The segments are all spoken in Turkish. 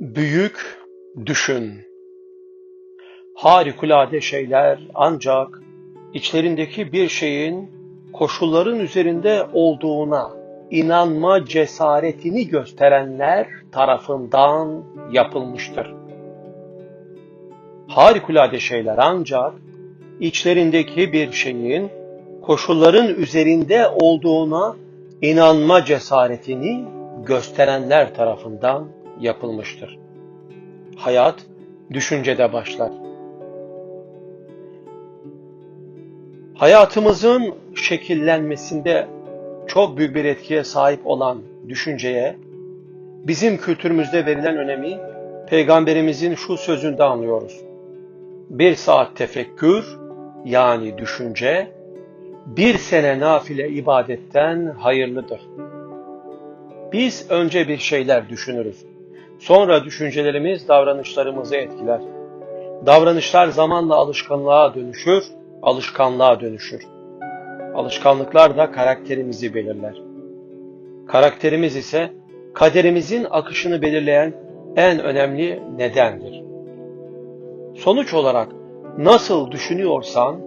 Büyük düşün. Harikulade şeyler ancak içlerindeki bir şeyin koşulların üzerinde olduğuna inanma cesaretini gösterenler tarafından yapılmıştır. Harikulade şeyler ancak içlerindeki bir şeyin koşulların üzerinde olduğuna inanma cesaretini gösterenler tarafından yapılmıştır. Hayat düşüncede başlar. Hayatımızın şekillenmesinde çok büyük bir etkiye sahip olan düşünceye bizim kültürümüzde verilen önemi peygamberimizin şu sözünde anlıyoruz. Bir saat tefekkür yani düşünce bir sene nafile ibadetten hayırlıdır. Biz önce bir şeyler düşünürüz. Sonra düşüncelerimiz davranışlarımızı etkiler. Davranışlar zamanla alışkanlığa dönüşür, alışkanlığa dönüşür. Alışkanlıklar da karakterimizi belirler. Karakterimiz ise kaderimizin akışını belirleyen en önemli nedendir. Sonuç olarak nasıl düşünüyorsan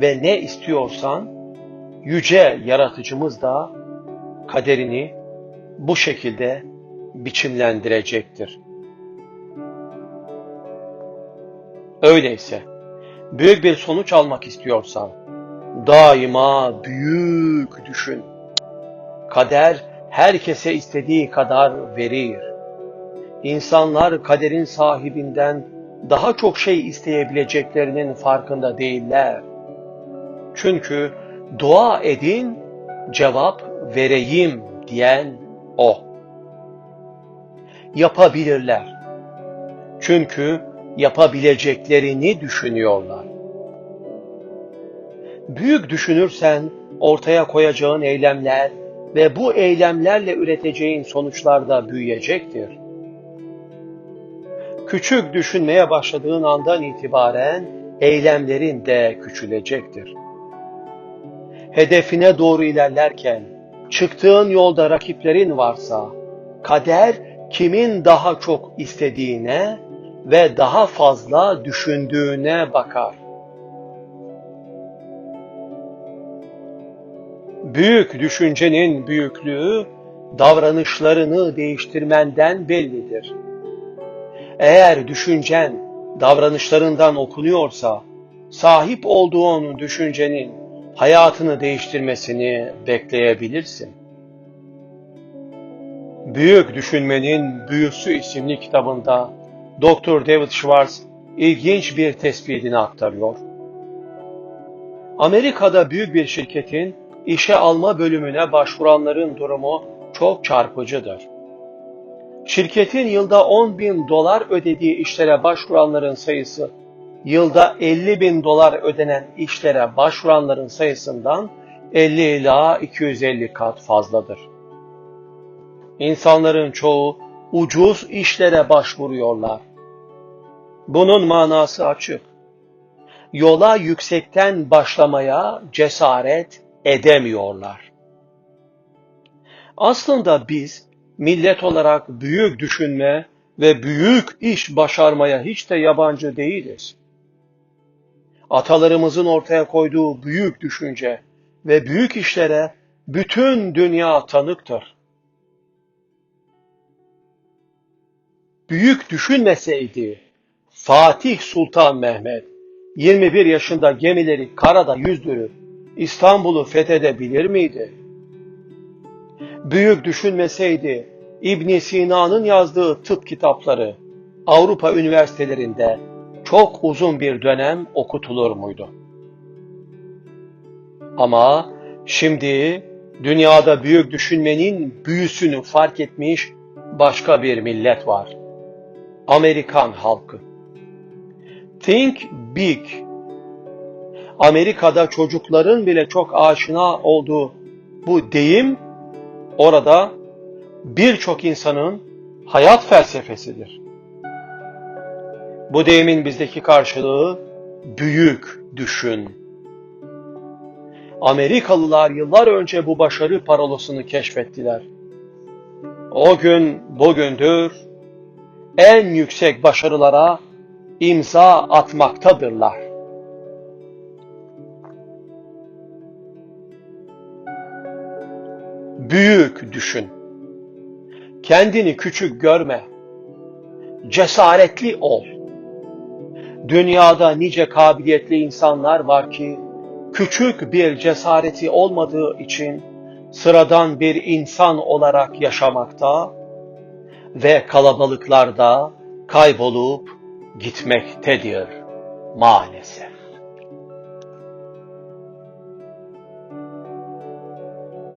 ve ne istiyorsan yüce yaratıcımız da kaderini bu şekilde biçimlendirecektir. Öyleyse büyük bir sonuç almak istiyorsan daima büyük düşün. Kader herkese istediği kadar verir. İnsanlar kaderin sahibinden daha çok şey isteyebileceklerinin farkında değiller. Çünkü dua edin, cevap vereyim diyen O. Yapabilirler. Çünkü yapabileceklerini düşünüyorlar. Büyük düşünürsen ortaya koyacağın eylemler ve bu eylemlerle üreteceğin sonuçlar da büyüyecektir. Küçük düşünmeye başladığın andan itibaren eylemlerin de küçülecektir. Hedefine doğru ilerlerken çıktığın yolda rakiplerin varsa kader kimin daha çok istediğine ve daha fazla düşündüğüne bakar. Büyük düşüncenin büyüklüğü davranışlarını değiştirmenden bellidir. Eğer düşüncen davranışlarından okunuyorsa, sahip olduğun düşüncenin hayatını değiştirmesini bekleyebilirsin. Büyük Düşünmenin Büyüsü isimli kitabında Dr. David Schwartz ilginç bir tespitini aktarıyor. Amerika'da büyük bir şirketin işe alma bölümüne başvuranların durumu çok çarpıcıdır. Şirketin yılda 10 bin dolar ödediği işlere başvuranların sayısı, yılda 50 bin dolar ödenen işlere başvuranların sayısından 50 ila 250 kat fazladır. İnsanların çoğu ucuz işlere başvuruyorlar. Bunun manası açık. Yola yüksekten başlamaya cesaret edemiyorlar. Aslında biz millet olarak büyük düşünme ve büyük iş başarmaya hiç de yabancı değiliz. Atalarımızın ortaya koyduğu büyük düşünce ve büyük işlere bütün dünya tanıktır. Büyük düşünmeseydi Fatih Sultan Mehmet 21 yaşında gemileri karada yüzdürüp İstanbul'u fethedebilir miydi? Büyük düşünmeseydi İbn Sina'nın yazdığı tıp kitapları Avrupa üniversitelerinde çok uzun bir dönem okutulur muydu? Ama şimdi dünyada büyük düşünmenin büyüsünü fark etmiş başka bir millet var. Amerikan halkı. Think big. Amerika'da çocukların bile çok aşina olduğu bu deyim orada birçok insanın hayat felsefesidir. Bu deyimin bizdeki karşılığı büyük düşün. Amerikalılar yıllar önce bu başarı parolasını keşfettiler. O gün bugündür en yüksek başarılara imza atmaktadırlar. Büyük düşün. Kendini küçük görme. Cesaretli ol. Dünyada nice kabiliyetli insanlar var ki küçük bir cesareti olmadığı için sıradan bir insan olarak yaşamakta ve kalabalıklarda kaybolup gitmektedir maalesef.